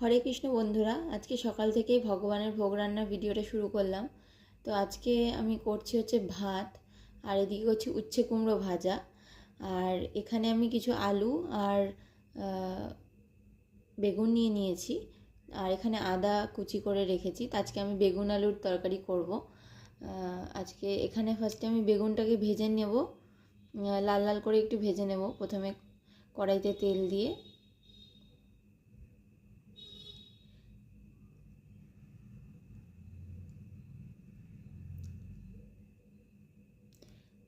হরে কৃষ্ণ বন্ধুরা, আজকে সকাল থেকেই ভগবানের ভোগ রান্নার ভিডিওটা শুরু করলাম। তো আজকে আমি করছি হচ্ছে ভাত, আর এদিকে করছি উচ্ছে কুমড়ো ভাজা। আর এখানে আমি কিছু আলু আর বেগুন নিয়ে নিয়েছি। আর এখানে আদা কুচি করে রেখেছি। আজকে আমি বেগুন আলুর তরকারি করব। আজকে এখানে ফার্স্টে আমি বেগুনটাকে ভেজে নেব। লাল লাল করে একটু ভেজে নেব প্রথমে কড়াইতে তেল দিয়ে।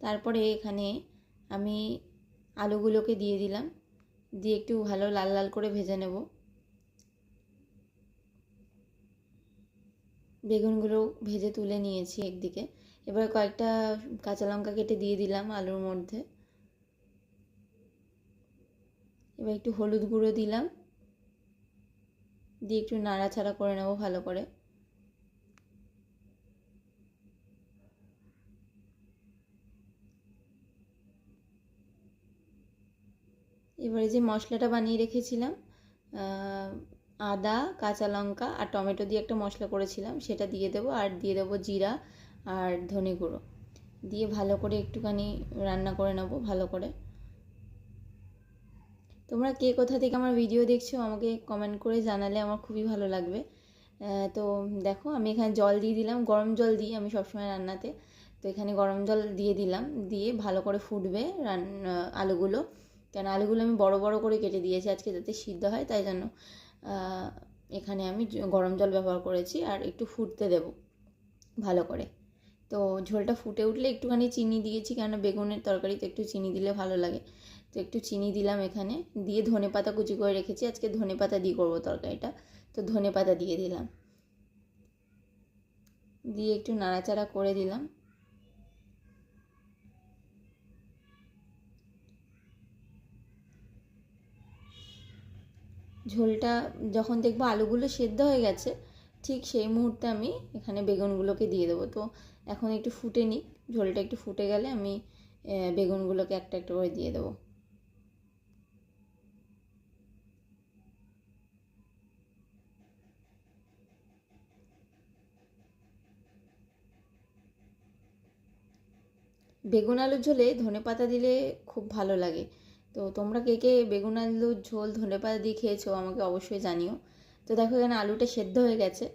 তারপরে এখানে আমি আলুগুলোকে দিয়ে দিলাম। দিয়ে একটু ভালো লাল লাল করে ভেজে নেব। বেগুনগুলো ভেজে তুলে নিয়েছি একদিকে। এবার কয়েকটা কাঁচা লঙ্কা কেটে দিয়ে দিলাম আলুর মধ্যে। এবার একটু হলুদ গুঁড়ো দিলাম। দিয়ে একটু নাড়াচাড়া করে নেব ভালো করে। এবারে যে মশলাটা বানিয়ে রেখেছিলাম আদা, কাঁচা লঙ্কা আর টমেটো দিয়ে একটা মশলা করেছিলাম, সেটা দিয়ে দেবো আর দিয়ে দেবো জিরা আর ধনে গুঁড়ো। দিয়ে ভালো করে একটুখানি রান্না করে নেব, ভালো করে। তোমরা কে কোথা থেকে আমার ভিডিও দেখছ আমাকে কমেন্ট করে জানালে আমার খুবই ভালো লাগবে। তো দেখো আমি এখানে জল দিয়ে দিলাম, গরম জল দিই আমি সবসময় রান্নাতে। তো এখানে গরম জল দিয়ে দিলাম, দিয়ে ভালো করে ফুটবে রান্না আলুগুলো। কেন? আলুগুলো আমি বড় বড় করে কেটে দিয়েছি আজকে যাতে সিদ্ধ হয়, তাই জন্য এখানে আমি গরম জল ব্যবহার করেছি আর একটু ফুটতে দেব ভালো করে। তো ঝোলটা ফুটে উঠলে একটুখানি চিনি দিয়েছি কেননা বেগুনের তরকারিতে একটু চিনি দিলে ভালো লাগে। তো একটু চিনি দিলাম এখানে, দিয়ে ধনে পাতা কুচি করে রেখেছি। আজকে ধনে পাতা দিয়ে করব তরকারিটা। তো ধনে পাতা দিয়ে দিলাম। দিয়ে একটু নাড়াচাড়া করে দিলাম। ঝোলটা যখন দেখব আলুগুলো সেদ্ধ হয়ে গেছে, ঠিক সেই মুহূর্তে আমি এখানে বেগুনগুলোকে দিয়ে দেবো। তো এখন একটু ফুটে নিক, ঝোলটা একটু ফুটে গেলে আমি বেগুনগুলোকে একটা একটা করে দিয়ে দেবো। বেগুন আলুর ঝোলে ধনে পাতা দিলে খুব ভালো লাগে। তো তোমরা কে কে বেগুন আলুর ঝোল, ধনেপাতা দিয়ে খেয়েছো আমাকে অবশ্যই জানিও। তো দেখো এখানে আলুটা সেদ্ধ হয়ে গেছে।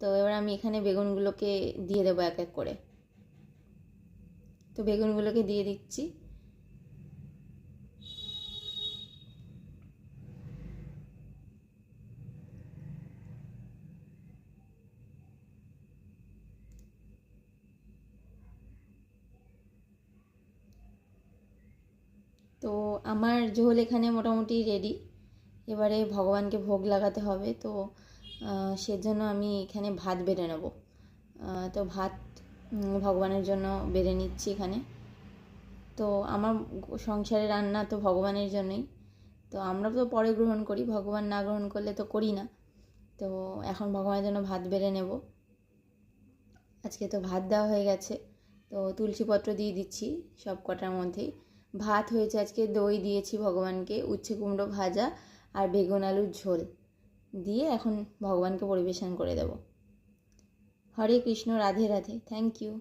তো এবার আমি এখানে বেগুনগুলোকে দিয়ে দেবো এক এক করে। তো বেগুনগুলোকে দিয়ে দিচ্ছি। তো আমার ঝোল এখানে মোটামুটি রেডি এবারে ভগবানকে ভোগ লাগাতে হবে, তো সেজন্য আমি এখানে ভাত বেড়ে নেব। তো ভাত ভগবানের জন্য বেড়ে নিচ্ছি এখানে। তো আমার সংসারে রান্না তো ভগবানের জন্যই। তো আমরা তো পরে গ্রহণ করি, ভগবান না গ্রহণ করলে তো করি না। তো এখন ভগবানের জন্য ভাত বেড়ে নেব। আজকে তো ভাত দেওয়া হয়ে গেছে, তো তুলসীপত্র দিয়ে দিচ্ছি সব কটার মধ্যেই। ভাত হয়েছে আজকে, দই দিয়েছি ভগবানকে, উচ্ছে কুমড়ো ভাজা আর বেগুন আলুর ঝোল দিয়ে এখন ভগবানকে পরিবেশন করে দেব। Hare Krishna, Radhe Radhe thank you